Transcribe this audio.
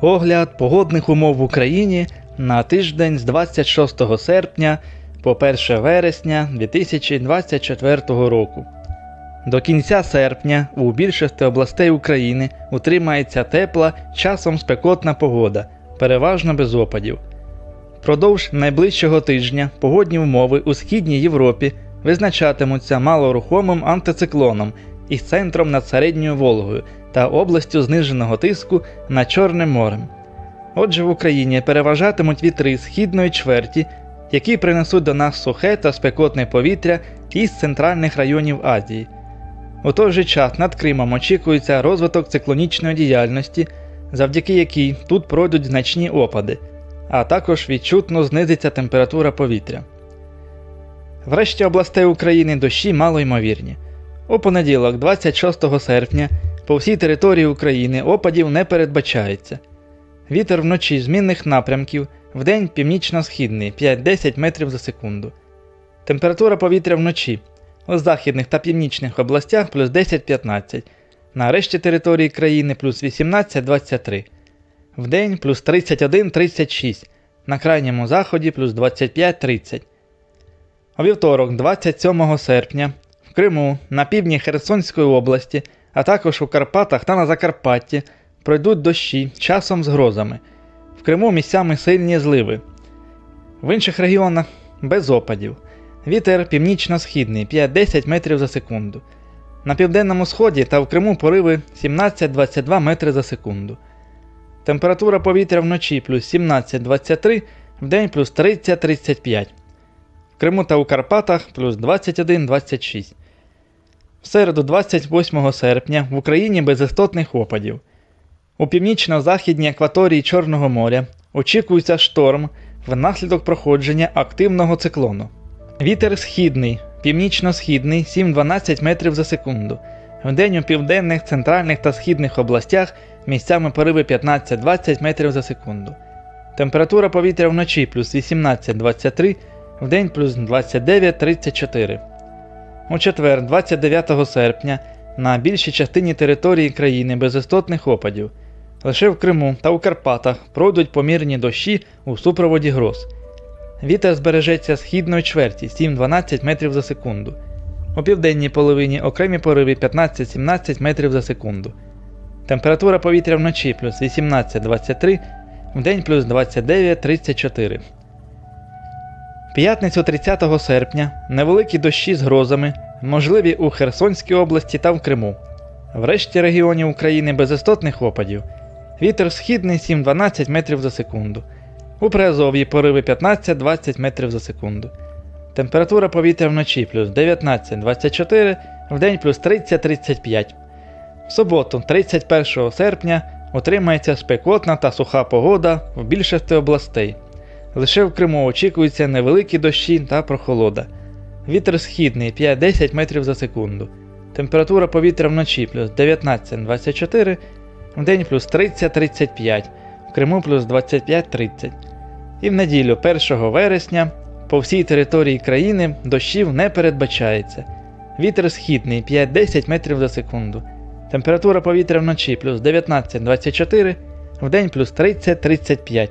Огляд погодних умов в Україні на тиждень з 26 серпня по 1 вересня 2024 року. До кінця серпня у більшості областей України утримається тепла, часом спекотна погода, переважно без опадів. Продовж найближчого тижня погодні умови у східній Європі визначатимуться малорухомим антициклоном із центром над середньою Волгою та областю зниженого тиску над Чорним морем. Отже, в Україні переважатимуть вітри східної чверті, які принесуть до нас сухе та спекотне повітря із центральних районів Азії. У той же час над Кримом очікується розвиток циклонічної діяльності, завдяки якій тут пройдуть значні опади, а також відчутно знизиться температура повітря. Врешті областей України дощі малоймовірні. У понеділок, 26 серпня, по всій території України опадів не передбачається. Вітер вночі змінних напрямків, вдень північно-східний 5-10 метрів за секунду. Температура повітря вночі у західних та північних областях плюс 10-15, на решті території країни плюс 18-23, вдень плюс 31-36, на крайньому заході плюс 25-30. У вівторок, 27 серпня, в Криму, на півдні Херсонської області, а також у Карпатах та на Закарпатті пройдуть дощі часом з грозами. В Криму місцями сильні зливи. В інших регіонах без опадів. Вітер північно-східний 5-10 метрів за секунду. На південному сході та в Криму пориви 17-22 метри за секунду. Температура повітря вночі плюс 17-23, вдень плюс 30-35. В Криму та у Карпатах плюс 21-26. В середу 28 серпня в Україні без істотних опадів. У північно-західній акваторії Чорного моря очікується шторм внаслідок проходження активного циклону. Вітер східний, північно-східний 7-12 метрів за секунду. Вдень у південних, центральних та східних областях місцями пориви 15-20 метрів за секунду. Температура повітря вночі плюс 18-23, вдень плюс 29-34. У четвер, 29 серпня, на більшій частині території країни без істотних опадів. Лише в Криму та у Карпатах пройдуть помірні дощі у супроводі гроз. Вітер збережеться східної чверті 7-12 метрів за секунду. У південній половині окремі пориви 15-17 метрів за секунду. Температура повітря вночі плюс 18-23, вдень плюс 29-34. П'ятницю 30 серпня невеликі дощі з грозами, можливі у Херсонській області та в Криму. В решті регіонів України без істотних опадів. Вітер східний 7-12 метрів за секунду. У Приазов'ї пориви 15-20 метрів за секунду. Температура повітря вночі плюс 19-24, вдень плюс 30-35. В суботу, 31 серпня, утримається спекотна та суха погода в більшості областей. Лише в Криму очікуються невеликі дощі та прохолода. Вітер східний 5-10 метрів за секунду. Температура повітря вночі плюс 19-24, вдень плюс 30-35, в Криму плюс 25-30. І в неділю 1 вересня по всій території країни дощів не передбачається. Вітер східний 5-10 метрів за секунду. Температура повітря вночі плюс 19-24, вдень плюс 30-35.